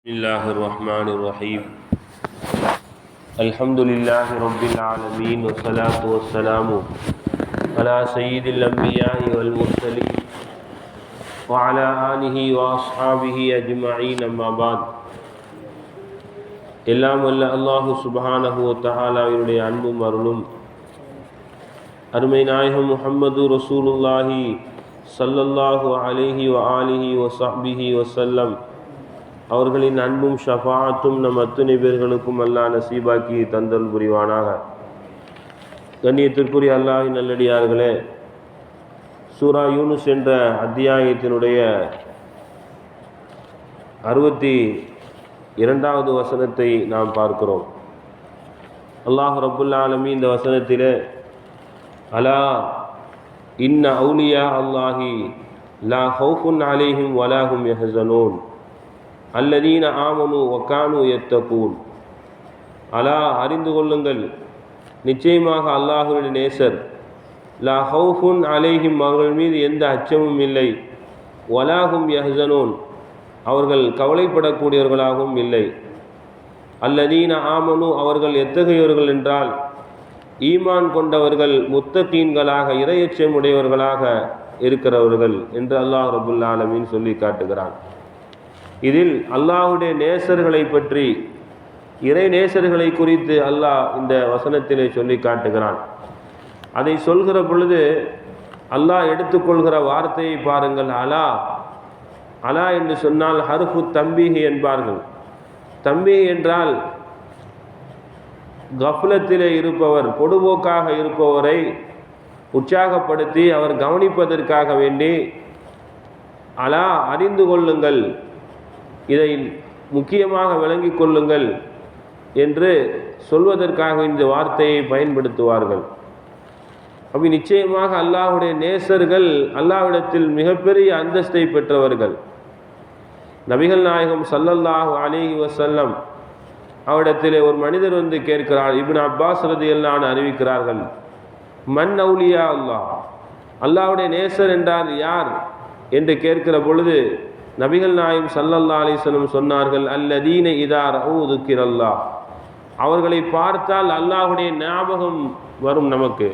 بسم الله الرحمن الرحيم الحمد لله رب العالمين والصلاة والسلام على سيد الأنبياء والمرسلين وعلى آله وأصحابه أجمعين أما بعد எல்லாம் வல்ல அல்லாஹு சுபஹானஹு தஆலாவினுடைய அன்பும் அருளும் அருமை நாயகம் முஹம்மது ரசூலுல்லாஹி ஸல்லல்லாஹு அலைஹி வ ஆலிஹி வ ஸஹ்பிஹி வஸல்லம் அவர்களின் அன்பும் ஷஃபாத்தும் நம் அத்துணை பேர்களுக்கும் அல்லாஹ் நசீபாக்கி தந்தல் புரிவானாக. கண்ணியத்திற்குரிய அல்லாஹி நல்லடியார்களே சூரா யூனுஸ் என்ற அத்தியாயத்தினுடைய அறுபத்தி இரண்டாவது வசனத்தை நாம் பார்க்கிறோம். அல்லாஹ் ரபுல்லாலமி ஆலமி இந்த வசனத்திலே அலா இன்ன அவுலியா அல்லாஹி லா ஹவுஃபுன் அலேஹிம் வலாஹும் யஹ்சனூன். அல்லதீன ஆமனு ஒக்கானு எத்தகூன். அலா அறிந்து கொள்ளுங்கள். நிச்சயமாக அல்லாஹுடைய நேசர். லா ஹவுஃபுன் அலைஹிம் அவர்கள் மீது எந்த அச்சமும் இல்லை. வலாகும் யஹ்சனூன் அவர்கள் கவலைப்படக்கூடியவர்களாகவும் இல்லை. அல்லதீன ஆமனு அவர்கள் எத்தகையவர்கள் என்றால் ஈமான் கொண்டவர்கள் முத்தகீன்களாக இரையச்சம் உடையவர்களாக இருக்கிறவர்கள் என்று அல்லாஹ் ரபுல்லாலமின் சொல்லி காட்டுகிறான். இதில் அல்லாஹுடைய நேசர்களை பற்றி இறை நேசர்களை குறித்து அல்லாஹ் இந்த வசனத்திலே சொல்லி காட்டுகிறான். அதை சொல்கிற பொழுது அல்லாஹ் எடுத்துக்கொள்கிற வார்த்தையை பாருங்கள். அலா அலா என்று சொன்னால் ஹருஃபு தம்பிஹி என்பார்கள். தம்பி என்றால் கஃலத்திலே இருப்பவர் பொடுபோக்காக இருப்பவரை உற்சாகப்படுத்தி அவர் கவனிப்பதற்காக வேண்டி அலா அறிந்து கொள்ளுங்கள். இதை முக்கியமாக விளங்கி கொள்ளுங்கள் என்று சொல்வதற்காக இந்த வார்த்தையை பயன்படுத்துவார்கள். அப்படி நிச்சயமாக அல்லாஹுடைய நேசர்கள் அல்லாஹ்விடத்தில் மிகப்பெரிய அந்தஸ்தை பெற்றவர்கள். நபிகள் நாயகம் சல்லல்லாஹு அலிஹி வசல்லம் அவரிடத்தில் ஒரு மனிதர் வந்து கேட்கிறார் இபின் அப்பாஸ் ரதியல்லான் அறிவிக்கிறார்கள் மண் அவுலியா அல்லாஹ்? அல்லாஹுடைய நேசர் என்றார் யார்? என்று கேட்கிற பொழுது நபிகள் நாயும் சல்லல்லா அலிஸ்லம் சொன்னார்கள் அல்லதீன இதார் அல்லாஹ் அவர்களை பார்த்தால் அல்லாஹுடைய ஞாபகம் வரும் நமக்கு.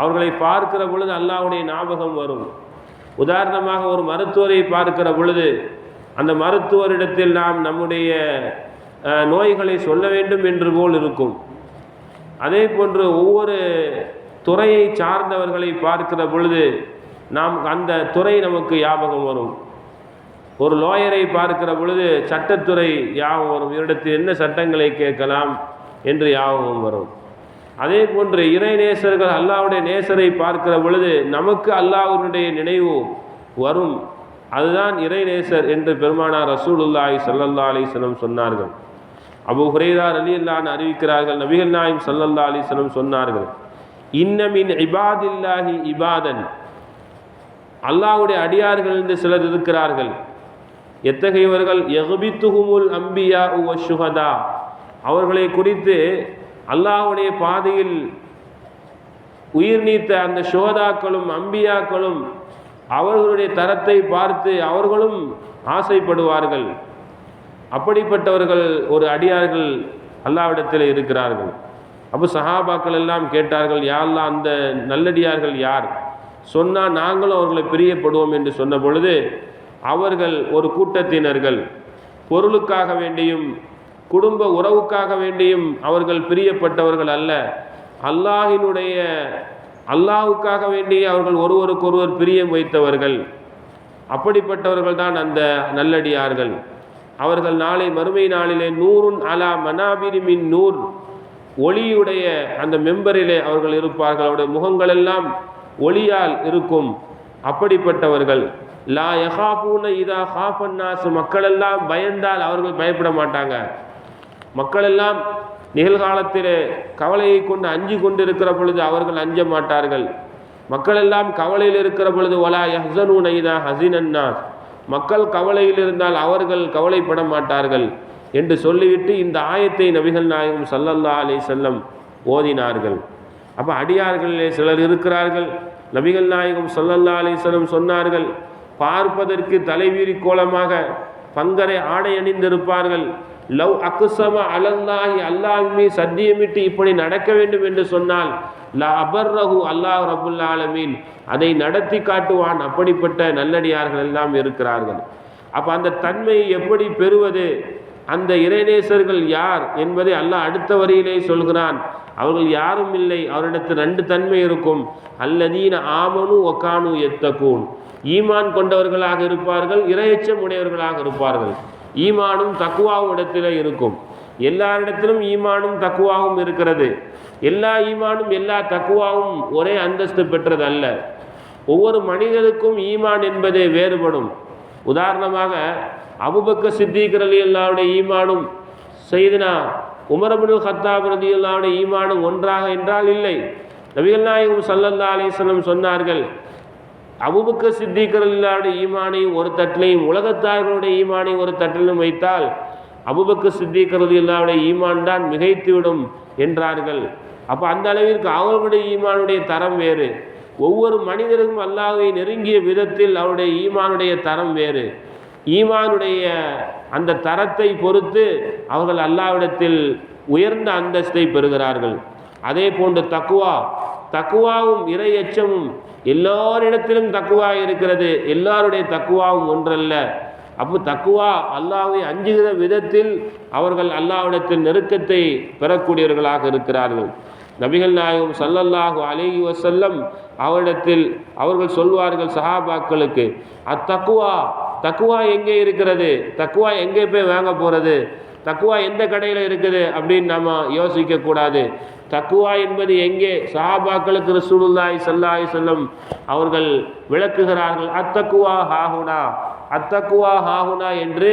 அவர்களை பார்க்கிற பொழுது அல்லாஹுடைய ஞாபகம் வரும். உதாரணமாக ஒரு மருத்துவரை பார்க்கிற பொழுது அந்த மருத்துவரிடத்தில் நாம் நம்முடைய நோய்களை சொல்ல வேண்டும் என்று போல் இருக்கும். அதே போன்று ஒவ்வொரு துறையை சார்ந்தவர்களை பார்க்கிற பொழுது நாம் அந்த துறை நமக்கு ஞாபகம் வரும். ஒரு லோயரை பார்க்கிற பொழுது சட்டத்துறை யாவும் வரும். இவரிடத்தில் என்ன சட்டங்களை கேட்கலாம் என்று யாவும் வரும். அதே போன்று இறை நேசர்கள் அல்லாவுடைய நேசரை பார்க்கிற பொழுது நமக்கு அல்லாஹினுடைய நினைவு வரும். அதுதான் இறை நேசர் என்று பெருமானார் ரசூலுல்லாஹி சல்லல்லா அலிஸ்லம் சொன்னார்கள். அபு ஹுரேதார் அலி அல்லான் அறிவிக்கிறார்கள் நபிகள் நாயம் சல்லல்லா அலிஸ்லம் சொன்னார்கள் இன்னமின் இபாதில்லாஹி இபாதன். அல்லாஹுடைய அடியார்கள் என்று சிலர் இருக்கிறார்கள். எத்தகையவர்கள் எகுபித்துகுமுல் அம்பியா உவ சுகதா அவர்களை குறித்து அல்லாஹுடைய பாதையில் உயிர் நீத்த அந்த சுகதாக்களும் அம்பியாக்களும் அவர்களுடைய தரத்தை பார்த்து அவர்களும் ஆசைப்படுவார்கள். அப்படிப்பட்டவர்கள் ஒரு அடியார்கள் அல்லாவிடத்தில் இருக்கிறார்கள். அப்போ சஹாபாக்கள் எல்லாம் கேட்டார்கள் யாரெல்லாம் அந்த நல்லடியார்கள் யார்? சொன்னால் நாங்களும் அவர்களை பிரியப்படுவோம் என்று சொன்ன பொழுது அவர்கள் ஒரு கூட்டத்தினர்கள். பொருளுக்காக வேண்டியும் குடும்ப உறவுக்காக வேண்டியும் அவர்கள் பிரியப்பட்டவர்கள் அல்ல. அல்லாஹினுடைய அல்லாஹுக்காக வேண்டிய அவர்கள் ஒருவருக்கொருவர் பிரியம் வைத்தவர்கள். அப்படிப்பட்டவர்கள் தான் அந்த நல்லடியார்கள். அவர்கள் நாளை மறுமை நாளிலே நூறுன் அலா மனாபிரிமின் நூர். ஒளியுடைய அந்த மெம்பரிலே அவர்கள் இருப்பார்கள். அவருடைய முகங்களெல்லாம் ஒளியால் இருக்கும். அப்படிப்பட்டவர்கள். லா யஹாஃபூன இதா ஹாஃபன்னாஸ் மக்களெல்லாம் பயந்தால் அவர்கள் பயப்பட மாட்டாங்க. மக்களெல்லாம் நிகழ்காலத்திலே கவலையை கொண்டு அஞ்சு கொண்டு இருக்கிற பொழுது அவர்கள் அஞ்ச மாட்டார்கள். மக்களெல்லாம் கவலையில் இருக்கிற பொழுது ஒலா யஹசனூன இதா ஹசினன்னாஸ் மக்கள் கவலையில் இருந்தால் அவர்கள் கவலைப்பட மாட்டார்கள் என்று சொல்லிவிட்டு இந்த ஆயத்தை நபிகள் நாயகம் சல்லல்லா அலி செல்லம் ஓதினார்கள். அப்போ அடியார்களிலே சிலர் இருக்கிறார்கள். நபிகள் நாயகம் சல்லல்லா அலி செல்லம் சொன்னார்கள் பார்ப்பதற்கு தலைவீரி கோலமாக பங்கரை ஆடை அணிந்திருப்பார்கள். லவ் அக்குசம அலல்லாஹி அல்லாஹ்மி சத்தியமிட்டு இப்படி நடக்க வேண்டும் என்று சொன்னால் லா அபர்ரஹு அல்லாஹ் ரபுல்லா ஆலமீன். அதை நடத்தி காட்டுவான் அப்படிப்பட்ட நல்லடியார்கள் எல்லாம் இருக்கிறார்கள். அப்போ அந்த தன்மையை எப்படி பெறுவது? அந்த இறைநேசர்கள் யார் என்பதை அல்லாஹ் அடுத்த வரியிலே சொல்கிறான். அவர்கள் யாரும் இல்லை. அவரிடத்தில் ரெண்டு தன்மை இருக்கும். அல்லதீன ஆமனு ஒக்கானு எத்தகூன். ஈமான் கொண்டவர்களாக இருப்பார்கள் இரையச்சம் உடையவர்களாக இருப்பார்கள். ஈமானும் தக்குவாவும் இடத்திலே இருக்கும். எல்லாரிடத்திலும் ஈமானும் தக்குவாவும் இருக்கிறது. எல்லா ஈமானும் எல்லா தக்குவாவும் ஒரே அந்தஸ்து பெற்றது அல்ல. ஒவ்வொரு மனிதனுக்கும் ஈமான் என்பது வேறுபடும். உதாரணமாக அபுபக்க சித்திகர் அலி அல்லாவுடைய ஈமானும் செய்தினா உமரபுல் ஹத்தாப் ரதி அல்லாவுடைய ஈமானும் ஒன்றாக என்றால் இல்லை. நபிகள் நாயகம் சல்லல்லா அலிஸ்லம் சொன்னார்கள் அபுபக்க சித்திகர் அல்லாவுடைய ஈமானையும் ஒரு தட்டிலையும் உலகத்தார்களுடைய ஈமானையும் ஒரு தட்டிலும் வைத்தால் அபுபக்க சித்திகர் ரலி அல்லாவுடைய ஈமான் தான் மிகைத்துவிடும் என்றார்கள். அப்போ அந்த அளவிற்கு அவர்களுடைய ஈமானுடைய தரம் வேறு. ஒவ்வொரு மனிதருக்கும் அல்லாஹை நெருங்கிய விதத்தில் அவருடைய ஈமானுடைய தரம் வேறு. ஈமானுடைய அந்த தரத்தை பொறுத்து அவர்கள் அல்லாவிடத்தில் உயர்ந்த அந்தஸ்தை பெறுகிறார்கள். அதே போன்று தக்குவா தக்குவாவும் இறை எச்சமும் எல்லோரிடத்திலும் தக்குவா இருக்கிறது. எல்லாருடைய தக்குவாவும் ஒன்றல்ல. அப்போ தக்குவா அல்லாவை அஞ்சுகிற விதத்தில் அவர்கள் அல்லாவிடத்தில் நெருக்கத்தை பெறக்கூடியவர்களாக இருக்கிறார்கள். நபிகள் நாயகம் சல்லல்லாஹு அலேஹி வசல்லம் அவரிடத்தில் அவர்கள் சொல்வார்கள் சஹாபாக்களுக்கு அத்தக்குவா தக்குவா எங்கே இருக்கிறது? தக்குவா எங்கே போய் வாங்க போகிறது தக்குவா எந்த கடையில் இருக்குது? அப்படின்னு நம்ம யோசிக்கக்கூடாது தக்குவா என்பது எங்கே? சஹாபாக்களுக்கு ரசூலுல்லாய் சல்லாய் செல்லம் அவர்கள் விளக்குகிறார்கள் அத்தக்குவா ஹாஹுனா அத்தக்குவா ஹாஹுனா என்று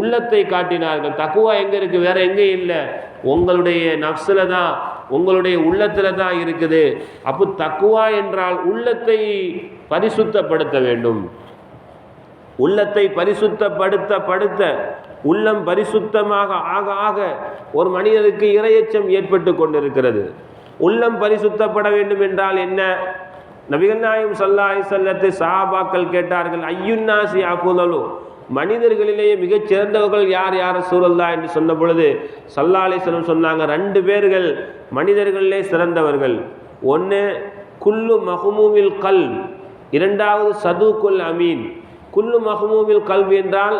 உள்ளத்தை காட்டினார்கள். தக்குவா எங்கே இருக்குது வேற எங்கே இல்லை. உங்களுடைய நப்ஸில் தான் உங்களுடைய உள்ளத்தில் தான் இருக்குது. அப்போ தக்குவா என்றால் உள்ளத்தை பரிசுத்தப்படுத்த வேண்டும். உள்ளத்தை பரிசுத்தப்படுத்த படுத்த உள்ளம் பரிசுத்தமாக ஆக ஆக ஒரு மனிதனுக்கு இரையச்சம் ஏற்பட்டு கொண்டிருக்கிறது. உள்ளம் பரிசுத்தப்பட வேண்டும் என்றால் என்ன? நபிகள் நாயம் சல்லாஹி சல்லத்தை சாபாக்கள் கேட்டார்கள் ஐயுன்னாசி அபுதலு மனிதர்களிலேயே மிகச் சிறந்தவர்கள் யார் யார்? சூழல்லா என்று சொன்ன பொழுது சல்லாலேசனம் சொன்னாங்க ரெண்டு பேர்கள் மனிதர்களிலே சிறந்தவர்கள். ஒன்று குல்லு மஹமூமில் கல் இரண்டாவது சதுகுல் அமீன். குல்லு மஹமூமில் கல்வி என்றால்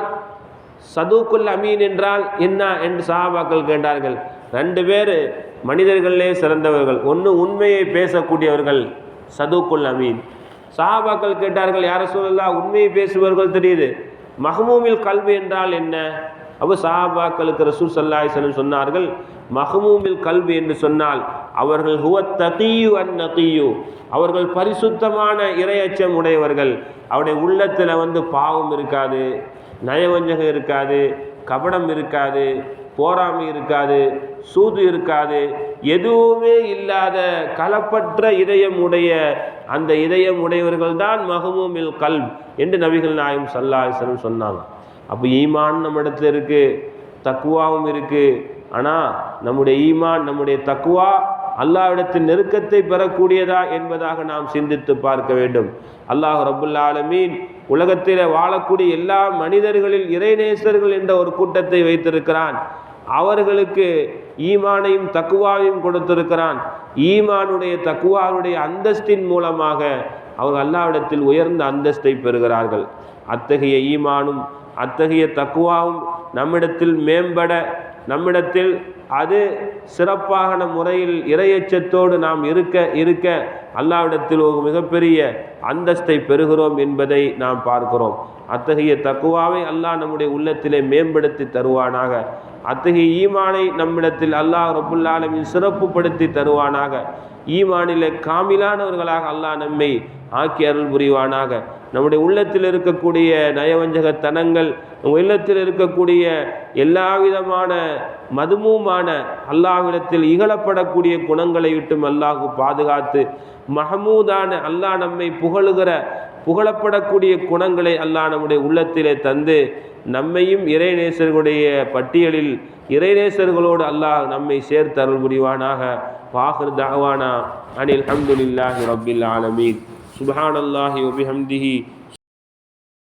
சதுக்குல் அமீன் என்றால் என்ன என்று சஹாபாக்கள் கேட்டார்கள். ரெண்டு பேர் மனிதர்களிலே சிறந்தவர்கள். ஒன்று உண்மையை பேசக்கூடியவர்கள் சதுக்குல் அமீன். சஹாபாக்கள் கேட்டார்கள் யார சூழல்லா உண்மையை பேசுபவர்கள் தெரியுது. மஹமூமில் கல்வி என்றால் என்ன? அப்போ சஹாபாக்களுக்கு ரசூல் சல்லாஹன் சொன்னார்கள் மஹமூமில் கல்வி என்று சொன்னால் அவர்கள் ஹுவ தகியு அன் நகியு அவர்கள் பரிசுத்தமான இரையச்சம் உடையவர்கள். அவருடைய உள்ளத்தில் வந்து பாவம் இருக்காது நயவஞ்சகம் இருக்காது கபடம் இருக்காது போராமை இருக்காது சூது இருக்காது. எதுவுமே இல்லாத களப்பற்ற இதயம் உடைய அந்த இதயம் உடையவர்கள் தான் மகமூமில் கல் என்று நபிகள் நாயம் சல்லாஹன் சொன்னாங்க. அப்போ ஈமான் நம்ம இடத்துல இருக்குது தக்குவாவும் இருக்குது ஆனால் நம்முடைய ஈமான் நம்முடைய தக்குவா அல்லாவிடத்தின் நெருக்கத்தை பெறக்கூடியதா என்பதாக நாம் சிந்தித்து பார்க்க வேண்டும். அல்லாஹ் ரபுல்லாலமீன் உலகத்தில் வாழக்கூடிய எல்லா மனிதர்களில் இறைநேசர்கள் என்ற ஒரு கூட்டத்தை வைத்திருக்கிறான். அவர்களுக்கு ஈமானையும் தக்குவாவையும் கொடுத்திருக்கிறான். ஈமானுடைய தக்குவாவுடைய அந்தஸ்தின் மூலமாக அவங்க அல்லாவிடத்தில் உயர்ந்த அந்தஸ்தை பெறுகிறார்கள். அத்தகைய ஈமானும் அத்தகைய தக்குவாவும் நம்மிடத்தில் மேம்பட நம்மிடத்தில் அது சிறப்பான முறையில் இரையச்சத்தோடு நாம் இருக்க இருக்க அல்லாவிடத்தில் ஒரு மிகப்பெரிய அந்தஸ்தை பெறுகிறோம் என்பதை நாம் பார்க்கிறோம். அத்தகைய தக்குவாவை அல்லாஹ் நம்முடைய உள்ளத்திலே மேம்படுத்தி தருவானாக. அத்தகைய ஈமானை நம்மிடத்தில் அல்லாஹ் ரபுல்லாலமின் சிறப்புப்படுத்தி தருவானாக. ஈமானிலே காமிலானவர்களாக அல்லாஹ் நம்மை ஆக்கி அருள் புரிவானாக. நம்முடைய உள்ளத்தில் இருக்கக்கூடிய நயவஞ்சகத்தனங்கள் நம்ம இல்லத்தில் இருக்கக்கூடிய எல்லா விதமான மதுமுமான அல்லாஹ்விடத்தில் இகழப்படக்கூடிய குணங்களை விட்டும் அல்லாஹு பாதுகாத்து மஹமூதான அல்லாஹ் நம்மை புகழுகிற புகழப்படக்கூடிய குணங்களை அல்லாஹ் நம்முடைய உள்ளத்திலே தந்து நம்மையும் இறைநேசர்களுடைய பட்டியலில் இறைநேசர்களோடு அல்லாஹ் நம்மை சேர்த்து அருள் புரிவானாக. வாஹர் தாவானா அனில் அஹமதுல்லாஹி ரபில் ஆலமீன். சுபஹானல்லாஹி ஒபிஹம்திஹி